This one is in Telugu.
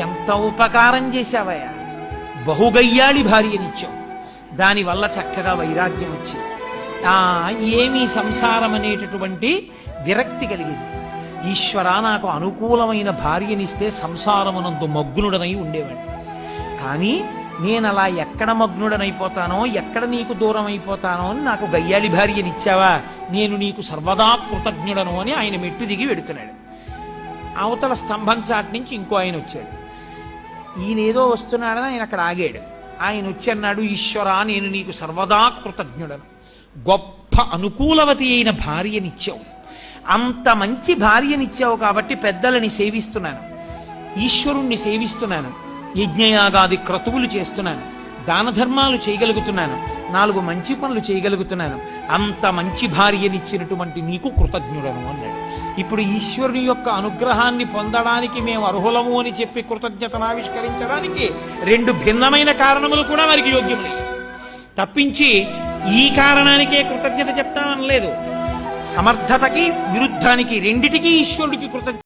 ఎంత ఉపకారం చేశావయ్యా? బహుగయ్యాళి భార్యనిచ్చావు. దానివల్ల చక్కగా వైరాగ్యం వచ్చింది. ఆ ఏమీ సంసారం అనేటటువంటి విరక్తి కలిగింది. ఈశ్వర నాకు అనుకూలమైన భార్యనిస్తే సంసారమునందు మగ్నుడనై ఉండేవాడు. కానీ నేను అలా ఎక్కడ మగ్నుడనైపోతానో ఎక్కడ నీకు దూరం అయిపోతానో అని నాకు గయ్యాళి భార్యనిచ్చావా? నేను నీకు సర్వదా కృతజ్ఞుడను అని ఆయన మెట్టు దిగి వెడుతున్నాడు. అవతల స్తంభం చాటి నుంచి ఇంకో ఆయన వచ్చాడు. ఈయన ఏదో వస్తున్నాడని ఆయన అక్కడ ఆగాడు. ఆయన వచ్చి అన్నాడు ఈశ్వరా నేను నీకు సర్వదా కృతజ్ఞుడను. గొప్ప అనుకూలవతి అయిన భార్యనిచ్చావు. అంత మంచి భార్యనిచ్చావు కాబట్టి పెద్దలని సేవిస్తున్నాను. ఈశ్వరుణ్ణి సేవిస్తున్నాను. యజ్ఞయాగాది క్రతువులు చేస్తున్నాను. దాన ధర్మాలు చేయగలుగుతున్నాను. నాలుగు మంచి పనులు చేయగలుగుతున్నాను. అంత మంచి భార్యనిచ్చినటువంటి నీకు కృతజ్ఞుడను అన్నాడు. ఇప్పుడు ఈశ్వరుని యొక్క అనుగ్రహాన్ని పొందడానికి మేము అర్హులము అని చెప్పి కృతజ్ఞతను ఆవిష్కరించడానికి రెండు భిన్నమైన కారణములు కూడా వారికి యోగ్యములే తప్పించి ఈ కారణానికే కృతజ్ఞత చెప్తామనలేదు. సమర్థతకి విరుద్ధానికి రెండిటికీ ఈశ్వరుడికి కృతజ్ఞత